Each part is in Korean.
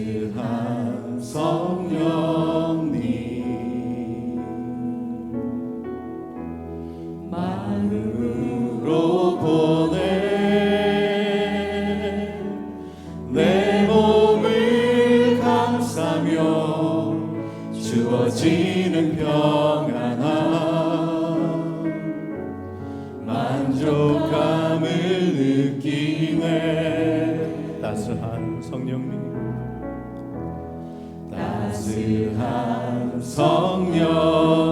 그한 성령님. 마음으로 보내. 내 몸을 감싸며 주어지는 평안함. 만족함을 느끼네. 따스한 성령님. 그 말씀한 성령.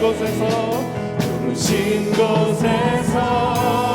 곳에서 부르신 곳에서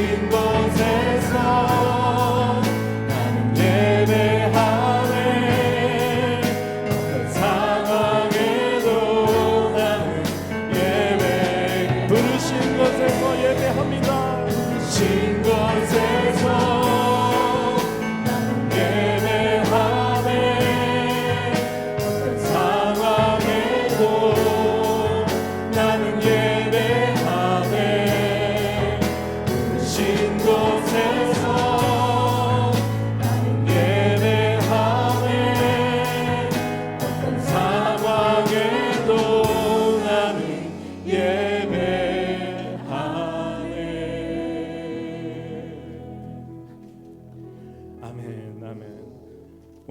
rainbow.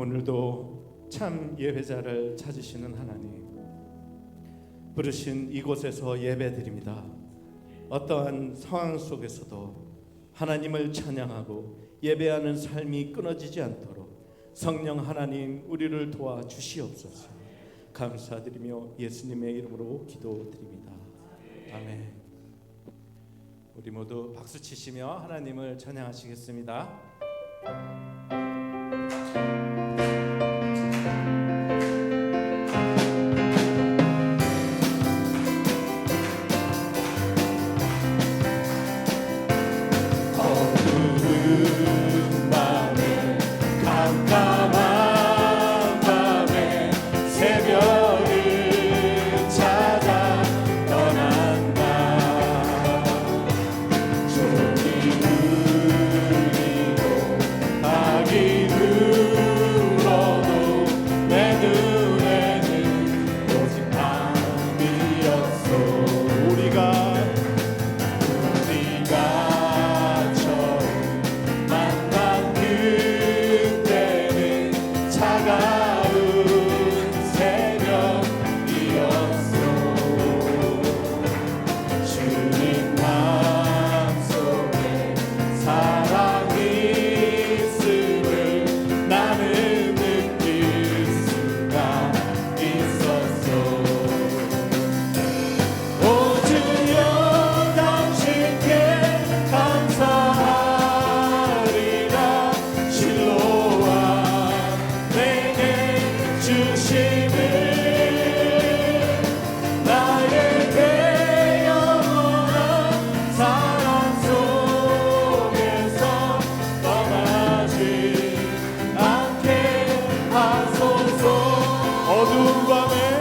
오늘도 참 예배자를 찾으시는 하나님 부르신 이곳에서 예배드립니다. 어떠한 상황 속에서도 하나님을 찬양하고 예배하는 삶이 끊어지지 않도록 성령 하나님 우리를 도와 주시옵소서. 감사드리며 예수님의 이름으로 기도드립니다. 아멘. 우리 모두 박수 치시며 하나님을 찬양하시겠습니다. 하소서 어두운 밤에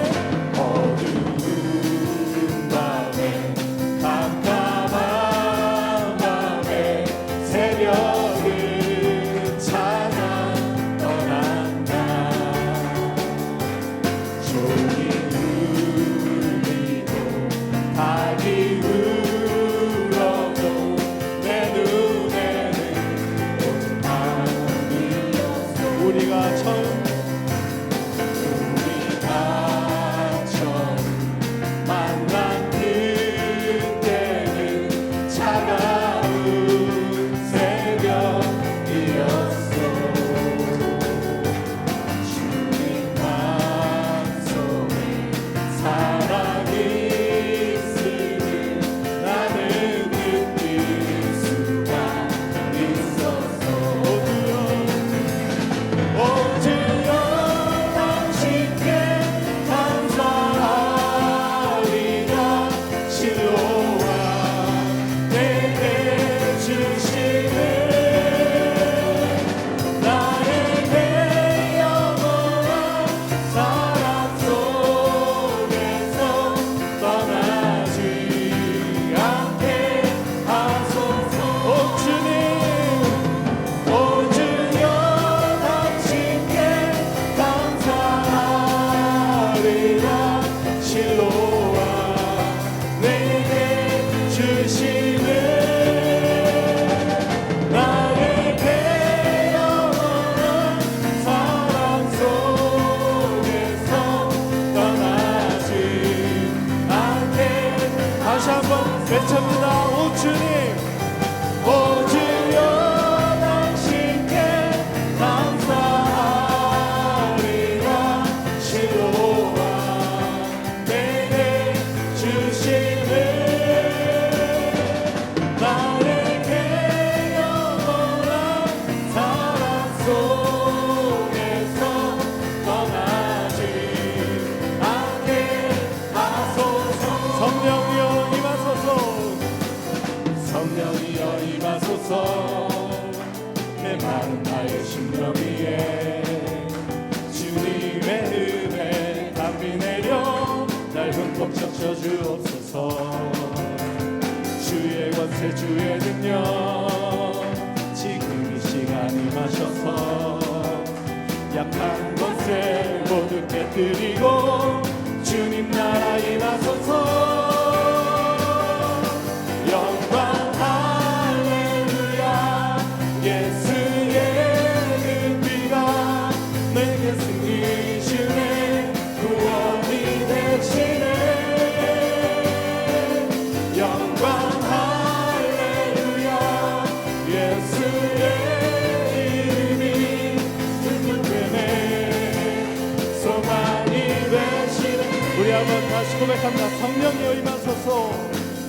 고백합니다. 성령이여 임하소서.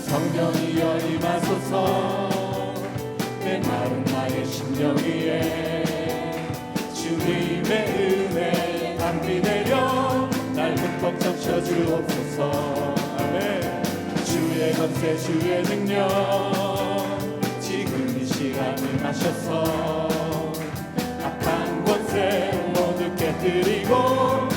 성령이여 임하소서. 내 마른 나의 심령 위에 주님의 은혜 담비 내려 날 흠뻑 적셔 주옵소서. 주의 검세 주의 능력 지금 이 시간을 마셔서 악한 권세 모두 깨뜨리고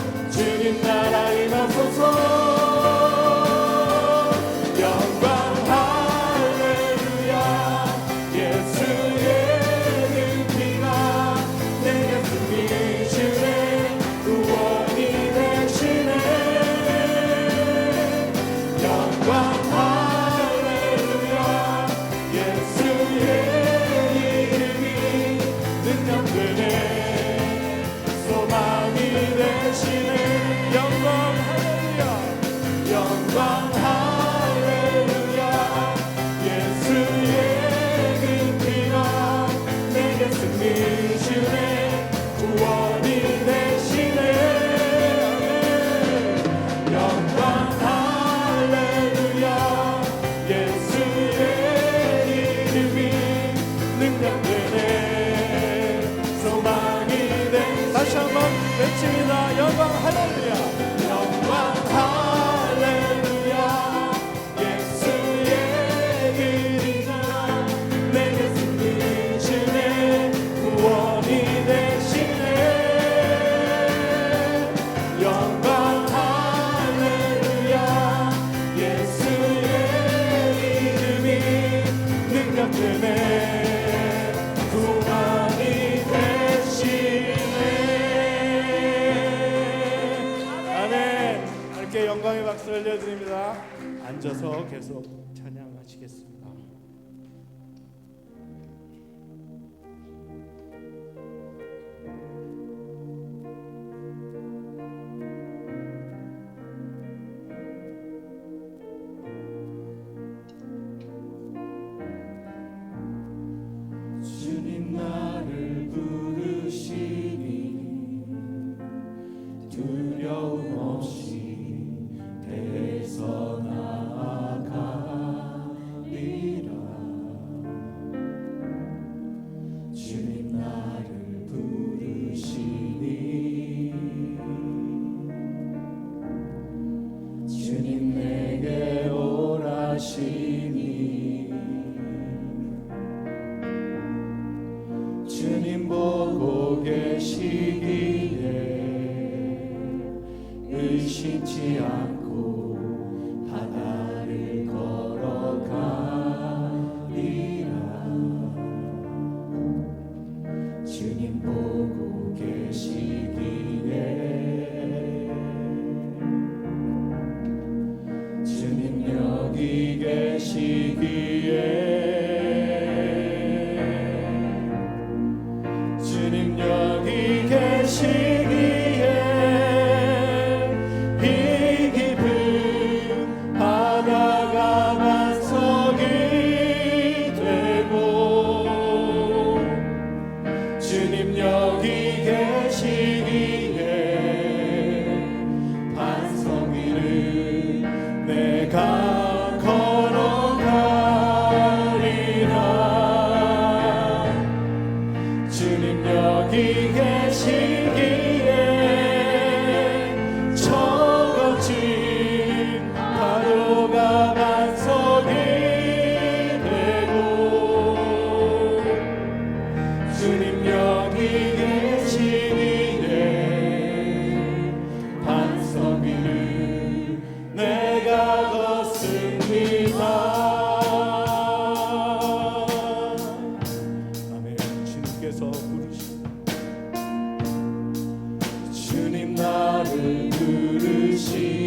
기도하겠습니다. 주님 나를 부르시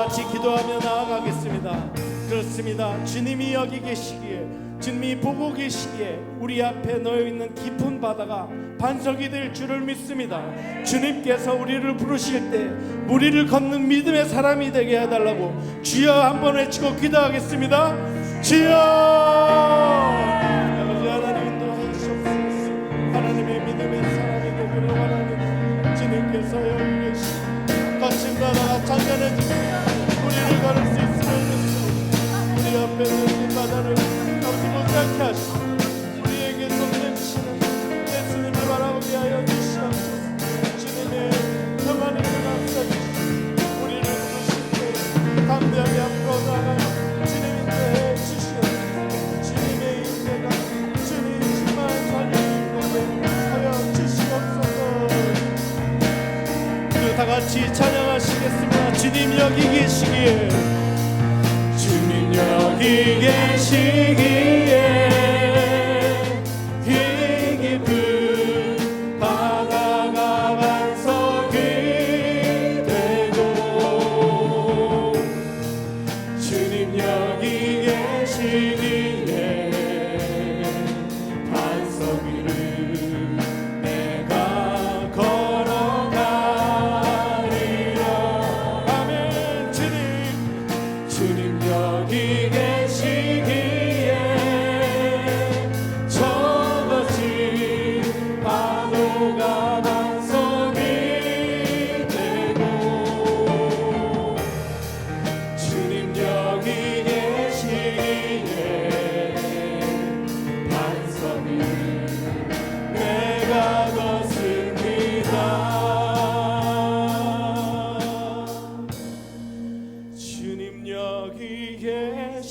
같이 기도하며 나아가겠습니다. 그렇습니다. 주님이 여기 계시기에 주님이 보고 계시기에 우리 앞에 놓여 있는 깊은 바다가 반석이 될 줄을 믿습니다. 주님께서 우리를 부르실 때 우리를 걷는 믿음의 사람이 되게 해달라고 주여 한번 외치고 기도하겠습니다. 주여! 잔잔해 우리 앞에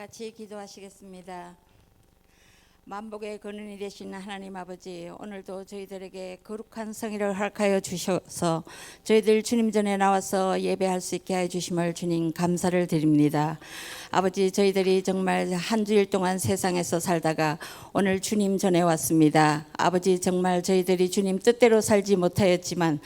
같이 기도하시겠습니다. 만복의 근원이 되신 하나님 아버지 오늘도 저희들에게 거룩한 성의를 허락하여 주셔서 저희들 주님 전에 나와서 예배할 수 있게 해 주심을 주님 감사를 드립니다. 아버지 저희들이 정말 한 주일 동안 세상에서 살다가 오늘 주님 전에 왔습니다. 아버지 정말 저희들이 주님 뜻대로 살지 못하였지만